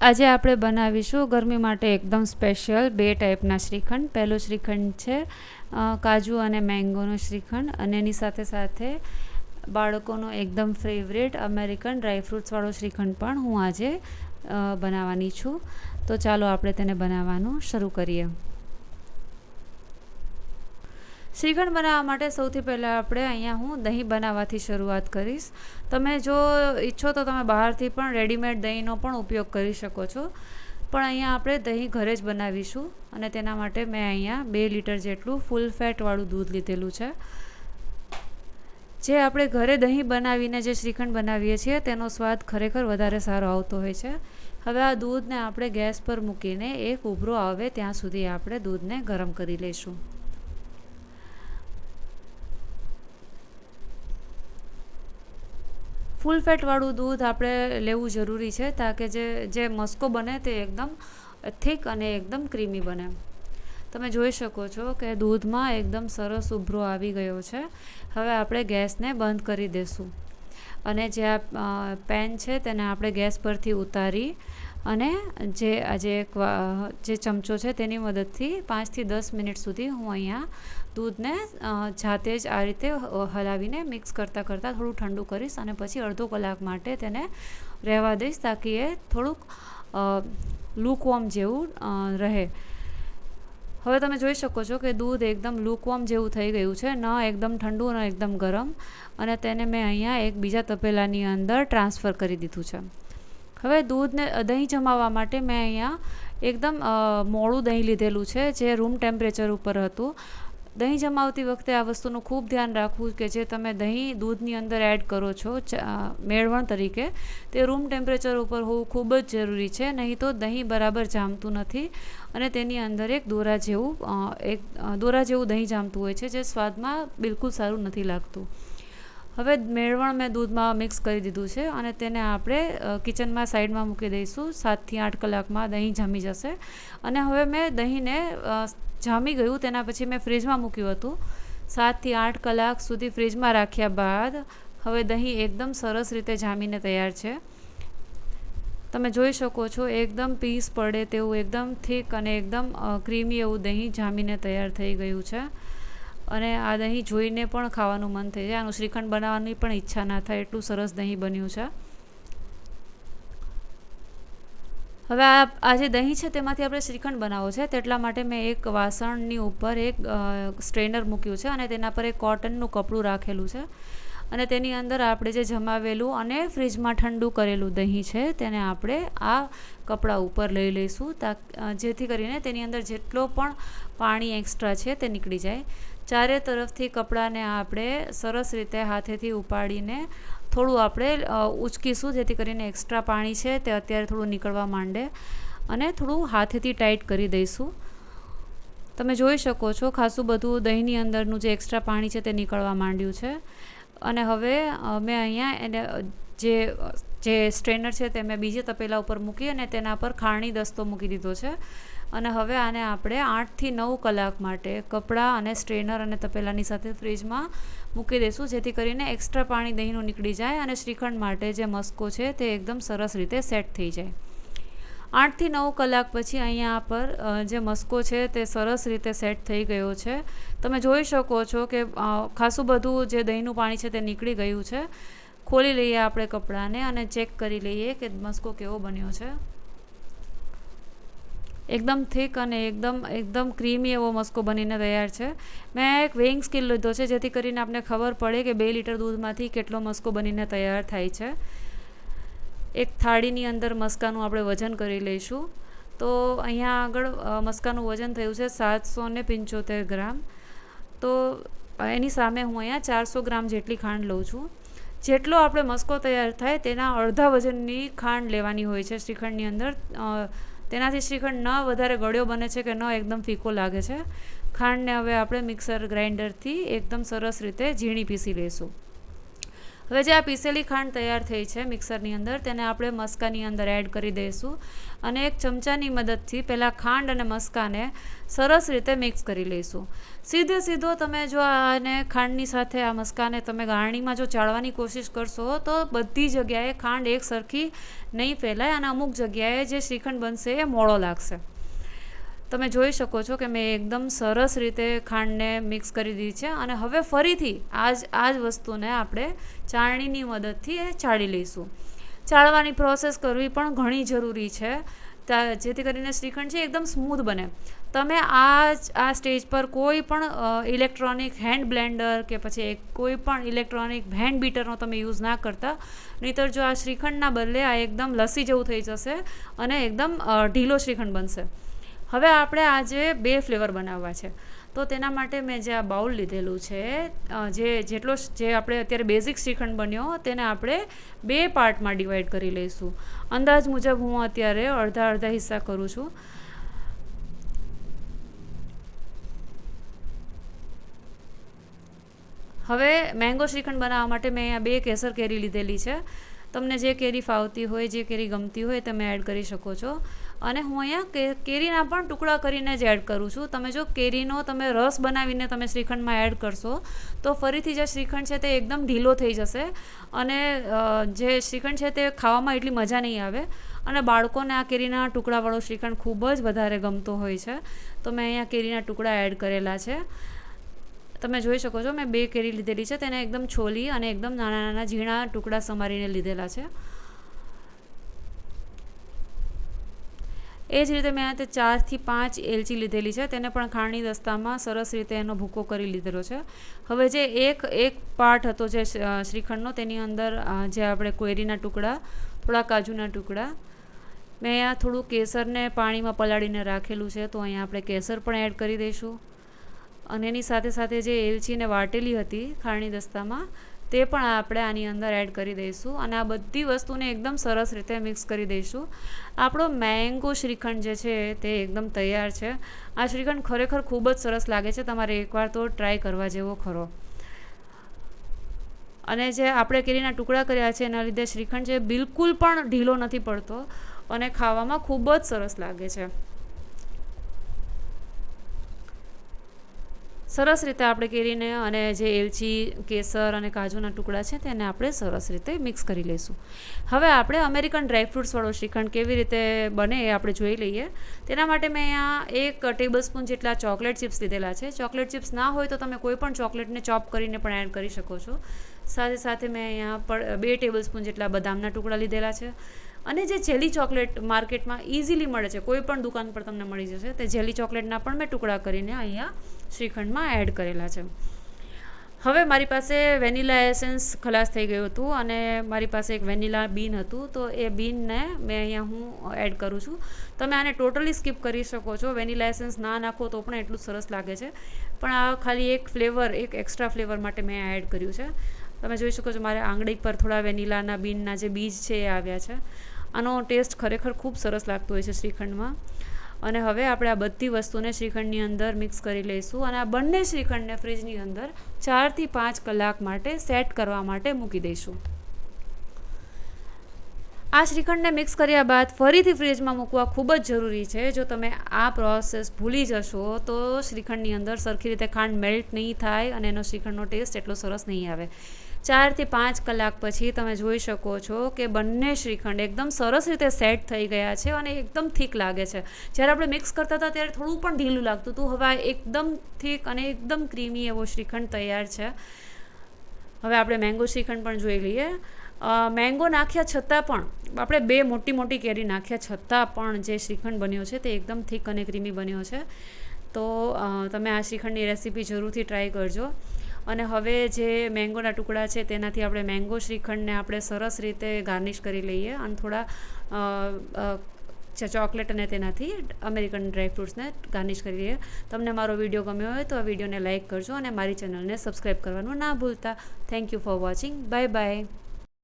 આજે આપણે બનાવીશું ગરમી માટે એકદમ સ્પેશિયલ બે ટાઈપના શ્રીખંડ. પહેલું શ્રીખંડ છે કાજુ અને મેંગોનો શ્રીખંડ અને એની સાથે સાથે બાળકોનો એકદમ ફેવરેટ અમેરિકન ડ્રાયફ્રૂટ્સવાળો શ્રીખંડ પણ હું આજે બનાવવાની છું. તો ચાલો આપણે તેને બનાવવાનું શરૂ કરીએ. શ્રીખંડ બનાવવા માટે સૌથી પહેલાં આપણે અહીંયા હું દહીં બનાવવાથી શરૂઆત કરીશ. તમે જો ઈચ્છો તો તમે બહારથી પણ રેડીમેડ દહીંનો પણ ઉપયોગ કરી શકો છો. પણ અહીંયા આપણે દહીં ઘરે જ બનાવીશું અને તેના માટે મેં અહીંયા બે લીટર જેટલું ફૂલ ફેટવાળું દૂધ લીધેલું છે. જે આપણે ઘરે દહીં બનાવીને જે શ્રીખંડ બનાવીએ છીએ તેનો સ્વાદ ખરેખર વધારે સારો આવતો હોય છે. હવે આ દૂધને આપણે ગેસ પર મૂકીને એક ઉભરો આવે ત્યાં સુધી આપણે દૂધને ગરમ કરી લઈશું. ફૂલ ફેટવાળું દૂધ આપણે લેવું જરૂરી છે તાકે જે જે મસ્કો બને તે એકદમ થીક અને એકદમ ક્રીમી બને. તમે જોઈ શકો છો કે દૂધમાં એકદમ સરસ ઉભરો આવી ગયો છે. હવે આપણે ગેસને બંધ કરી દઈશું અને જે આ પેન છે તેને આપણે ગેસ પરથી ઉતારી અને જે આજે એક જે ચમચો છે તેની મદદથી પાંચથી દસ મિનિટ સુધી હું અહીંયા દૂધને જાતે જ આ રીતે હલાવીને મિક્સ કરતાં કરતાં થોડું ઠંડુ કરીશ અને પછી અડધો કલાક માટે તેને રહેવા દઈશ તાકી એ થોડુંક લૂકવોમ જેવું રહે. હવે તમે જોઈ શકો છો કે દૂધ એકદમ લૂકવોમ જેવું થઈ ગયું છે, ન એકદમ ઠંડુ, ન એકદમ ગરમ અને તેને મેં અહીંયા એક બીજા તપેલાની અંદર ટ્રાન્સફર કરી દીધું છે. હવે દૂધને દહીં જમાવવા માટે મેં અહીંયા એકદમ મોડું દહીં લીધેલું છે જે રૂમ ટેમ્પરેચર ઉપર હતું. દહીં જમાવતી વખતે આ વસ્તુનું ખૂબ ધ્યાન રાખવું કે જે તમે દહીં દૂધની અંદર એડ કરો છો મેળવણ તરીકે, તે રૂમ ટેમ્પરેચર ઉપર હોવું ખૂબ જ જરૂરી છે. નહીં તો દહીં બરાબર જામતું નથી અને તેની અંદર એક દોરા જેવું એક દોરા જેવું દહીં જામતું હોય છે, જે સ્વાદમાં બિલકુલ સારું નથી લાગતું. હવે મેળવણ મેં દૂધમાં મિક્સ કરી દીધું છે અને તેને આપણે કિચનમાં સાઈડમાં મૂકી દઈશું. સાતથી આઠ કલાકમાં દહીં જામી જશે. અને હવે મેં દહીંને જામી ગયું. તેના પછી મેં ફ્રીજમાં મૂક્યું હતું. સાતથી આઠ કલાક સુધી ફ્રીજમાં રાખ્યા બાદ હવે દહીં એકદમ સરસ રીતે જામીને તૈયાર છે. તમે જોઈ શકો છો, એકદમ પીસ પડે તેવું, એકદમ થીક અને એકદમ ક્રીમી એવું દહીં જામીને તૈયાર થઈ ગયું છે. અને આ દહીં જોઈને પણ ખાવાનું મન થઈ જાય. આનું શ્રીખંડ બનાવવાની પણ ઈચ્છા ના થાય. એટલું સરસ દહીં બન્યું છે. હવે આ આ જે દહીં છે તેમાંથી આપણે શ્રીખંડ બનાવવો છે, તેટલા માટે મેં એક વાસણની ઉપર એક સ્ટ્રેનર મૂક્યું છે અને તેના પર એક કોટનનું કપડું રાખેલું છે. અને તેની અંદર આપણે જે જમાવેલું અને ફ્રીજમાં ઠંડુ કરેલું દહીં છે, તેને આપણે આ કપડાં ઉપર લઈ લઈશું તા જેથી કરીને તેની અંદર જેટલો પણ પાણી એક્સ્ટ્રા છે તે નીકળી જાય. ચારે તરફથી કપડાને આપણે સરસ રીતે હાથેથી ઉપાડીને થોડું આપણે ઉચકીશું, જેથી કરીને એક્સ્ટ્રા પાણી છે તે અત્યારે થોડું નીકળવા માંડે. અને થોડું હાથેથી ટાઈટ કરી દઈશું. તમે જોઈ શકો છો, ખાસું બધું દહીંની અંદરનું જે એક્સ્ટ્રા પાણી છે તે નીકળવા માંડ્યું છે. અને હવે મેં અહીંયા એને, જે જે સ્ટ્રેનર છે તે મેં બીજે તપેલા ઉપર મૂકી અને તેના પર ખાણી દસ્તો મૂકી દીધો છે. અને હવે આને આપણે આઠથી નવ કલાક માટે કપડાં અને સ્ટ્રેનર અને તપેલાની સાથે ફ્રીજમાં મૂકી દઈશું, જેથી કરીને એક્સ્ટ્રા પાણી દહીંનું નીકળી જાય અને શ્રીખંડ માટે જે મસ્કો છે તે એકદમ સરસ રીતે સેટ થઈ જાય. આઠથી નવ કલાક પછી અહીંયા પર જે મસ્કો છે તે સરસ રીતે સેટ થઈ ગયો છે. તમે જોઈ શકો છો કે ખાસું બધું જે દહીંનું પાણી છે તે નીકળી ગયું છે. ખોલી લઈએ આપણે કપડાને અને ચેક કરી લઈએ કે મસ્કો કેવો બન્યો છે. એકદમ થીક અને એકદમ એકદમ ક્રીમી એવો મસ્કો બનીને તૈયાર છે. મેં એક વેઇંગ સ્કીલ લીધો છે, જેથી કરીને આપણે ખબર પડે કે બે લીટર દૂધમાંથી કેટલો મસ્કો બનીને તૈયાર થાય છે. એક થાળીની અંદર મસ્કાનું આપણે વજન કરી લઈશું. તો અહીંયા આગળ મસ્કાનું વજન થયું છે સાતસો ને પંચોતેર ગ્રામ. તો એની સામે હું અહીંયા ચારસો ગ્રામ જેટલી ખાંડ લઉં છું. જેટલો આપણે મસ્કો તૈયાર થાય તેના અડધા વજનની ખાંડ લેવાની હોય છે શ્રીખંડની અંદર. તેનાથી શ્રીખંડ ન વધારે ગળ્યો બને છે કે ન એકદમ ફીકો લાગે છે. ખાંડને હવે આપણે મિક્સર ગ્રાઇન્ડરથી એકદમ સરસ રીતે ઝીણી પીસી લઈશું. હવે જે આ પીસેલી ખાંડ તૈયાર થઈ છે મિક્સરની અંદર, તેને આપણે મસ્કાની અંદર એડ કરી દઈશું અને એક ચમચાની મદદથી પહેલાં ખાંડ અને મસ્કાને સરસ રીતે મિક્સ કરી લઈશું. સીધે સીધો તમે જો આને ખાંડની સાથે, આ મસ્કાને તમે ગાળણીમાં જો ચાળવાની કોશિશ કરશો, તો બધી જગ્યાએ ખાંડ એક સરખી નહીં ફેલાય અને અમુક જગ્યાએ જે શ્રીખંડ બનશે એ મોળો લાગશે. તમે જોઈ શકો છો કે મેં એકદમ સરસ રીતે ખાંડને મિક્સ કરી દીધી છે અને હવે ફરીથી આ જ આ જ વસ્તુને આપણે ચાળણીની મદદથી એ ચાળી લઈશું. ચાળવાની પ્રોસેસ કરવી પણ ઘણી જરૂરી છે. જેથી કરીને શ્રીખંડ છે એકદમ સ્મૂથ બને. તમે આ આ સ્ટેજ પર કોઈ પણ ઇલેક્ટ્રોનિક હેન્ડ બ્લેન્ડર કે પછી કોઈ પણ ઇલેક્ટ્રોનિક હેન્ડ બીટરનો તમે યુઝ ના કરતા, નહીંતર જો આ શ્રીખંડના બદલે આ એકદમ લસ્સી જેવું થઈ જશે અને એકદમ ઢીલો શ્રીખંડ બનશે. હવે આપણે આજે બે ફ્લેવર બનાવવા છે. તો તેના માટે મેં જે આ બાઉલ લીધેલું છે જે જેટલો જે આપણે અત્યારે બેઝિક શ્રીખંડ બન્યો, તેને આપણે બે પાર્ટમાં ડિવાઈડ કરી લઈશું. અંદાજ મુજબ હું અત્યારે અડધા અડધા હિસ્સા કરું છું. હવે મેંગો શ્રીખંડ બનાવવા માટે મેં અહીંયા બે કેસર કેરી લીધેલી છે. તમને જે કેરી ફાવતી હોય, જે કેરી ગમતી હોય, તમે એડ કરી શકો છો. અને હું અહીંયા કેરીના પણ ટુકડા કરીને જ એડ કરું છું. તમે જો કેરીનો તમે રસ બનાવીને તમે શ્રીખંડમાં એડ કરશો, તો ફરીથી જે શ્રીખંડ છે તે એકદમ ઢીલો થઈ જશે. અને જે શ્રીખંડ છે તે ખાવામાં એટલી મજા નહીં આવે. અને બાળકોને આ કેરીના ટુકડાવાળો શ્રીખંડ ખૂબ જ વધારે ગમતો હોય છે. તો મેં અહીંયા કેરીના ટુકડા એડ કરેલા છે. તમે જોઈ શકો છો, મેં બે કેરી લીધેલી છે. તેને એકદમ છોલી અને એકદમ નાના નાના ઝીણા ટુકડા સમારીને લીધેલા છે. એ જ રીતે મેં તે ચારથી પાંચ એલચી લીધેલી છે. તેને પણ ખાંડની દસ્તામાં સરસ રીતે એનો ભૂકો કરી લીધેલો છે. હવે જે એક એક પાર્ટ હતો જે શ્રીખંડનો, તેની અંદર જે આપણે કોયરીના ટુકડા, થોડા કાજુના ટુકડા, મેં અહીંયા થોડું કેસરને પાણીમાં પલાળીને રાખેલું છે, તો અહીંયા આપણે કેસર પણ એડ કરી દઈશું. અને એની સાથે સાથે જે એલચીને વાટેલી હતી ખાંડની દસ્તામાં તે પણ આપણે આની અંદર એડ કરી દઈશું. અને આ બધી વસ્તુને એકદમ સરસ રીતે મિક્સ કરી દઈશું. આપણો મેંગો શ્રીખંડ જે છે તે એકદમ તૈયાર છે. આ શ્રીખંડ ખરેખર ખૂબ જ સરસ લાગે છે. તમારે એકવાર તો ટ્રાય કરવા જેવો ખરો. અને જે આપણે કેરીના ટુકડા કર્યા છે, એના લીધે શ્રીખંડ છે બિલકુલ પણ ઢીલો નથી પડતો અને ખાવામાં ખૂબ જ સરસ લાગે છે. સરસ રીતે આપણે કેરીને અને જે એલચી, કેસર અને કાજુના ટુકડા છે તેને આપણે સરસ રીતે મિક્સ કરી લઈશું. હવે આપણે અમેરિકન ડ્રાયફ્રૂટ્સવાળો શ્રીખંડ કેવી રીતે બને એ આપણે જોઈ લઈએ. તેના માટે મેં અહીંયા એક ટેબલ સ્પૂન જેટલા ચોકલેટ ચિપ્સ લીધેલા છે. ચોકલેટ ચિપ્સ ના હોય તો તમે કોઈ પણ ચોકલેટને ચોપ કરીને પણ એડ કરી શકો છો. સાથે સાથે મેં અહીંયા બે ટેબલ સ્પૂન જેટલા બદામના ટુકડા લીધેલા છે. અને જે જેલી ચોકલેટ માર્કેટમાં ઇઝીલી મળે છે, કોઈ પણ દુકાન પર તમને મળી જશે, તે જેલી ચોકલેટના પણ મેં ટુકડા કરીને અહીંયા શ્રીખંડમાં એડ કરેલા છે. હવે મારી પાસે વેનીલા એસેન્સ ખલાસ થઈ ગયું હતું અને મારી પાસે એક વેનીલા બીન હતું, તો એ બીનને મેં અહીંયા હું એડ કરું છું. તમે આને ટોટલી સ્કીપ કરી શકો છો. વેનીલા એસેન્સ ના નાખો તો પણ એટલું સરસ લાગે છે. પણ આ ખાલી એક ફ્લેવર એક એક્સ્ટ્રા ફ્લેવર માટે મેં એડ કર્યું છે. તમે જોઈ શકો છો મારે આંગળી પર થોડા વેનીલાના બીનના જે બીજ છે એ આવ્યા છે. આનો ટેસ્ટ ખરેખર ખૂબ સરસ લાગતો હોય છે શ્રીખંડમાં. અને હવે આપણે આ બધી વસ્તુને શ્રીખંડની અંદર મિક્સ કરી લઈશું અને આ બંને શ્રીખંડને ફ્રીજની અંદર ચારથી પાંચ કલાક માટે સેટ કરવા માટે મૂકી દઈશું. આ શ્રીખંડને મિક્સ કર્યા બાદ ફરીથી ફ્રીજમાં મૂકવા ખૂબ જ જરૂરી છે. જો તમે આ પ્રોસેસ ભૂલી જશો, તો શ્રીખંડની અંદર સરખી રીતે ખાંડ મેલ્ટ નહીં થાય અને એનો શ્રીખંડનો ટેસ્ટ એટલો સરસ નહીં આવે. ચારથી પાંચ કલાક પછી તમે જોઈ શકો છો કે બંને શ્રીખંડ એકદમ સરસ રીતે સેટ થઈ ગયા છે અને એકદમ થીક લાગે છે. જ્યારે આપણે મિક્સ કરતા હતા ત્યારે થોડું પણ ઢીલું લાગતું હતું. હવે એકદમ થીક અને એકદમ ક્રીમી એવો શ્રીખંડ તૈયાર છે. હવે આપણે મેંગો શ્રીખંડ પણ જોઈ લઈએ. મેંગો નાખ્યા છતાં પણ, આપણે બે મોટી મોટી કેરી નાખ્યા છતાં પણ જે શ્રીખંડ બન્યો છે તે એકદમ થીક અને ક્રીમી બન્યો છે. તો તમે આ શ્રીખંડની રેસીપી જરૂરથી ટ્રાય કરજો. અને હવે જે મેંગોના ટુકડા છે, તેનાથી આપણે મેંગો શ્રીખંડને આપણે સરસ રીતે ગાર્નિશ કરી લઈએ અને થોડા ચોકલેટ અને તેનાથી અમેરિકન ડ્રાયફ્રૂટ્સને ગાર્નિશ કરી લઈએ. તમને મારો વીડિયો ગમ્યો હોય તો આ વિડીયોને લાઇક કરજો અને મારી ચેનલને સબસ્ક્રાઈબ કરવાનું ના ભૂલતા. Thank you for watching bye bye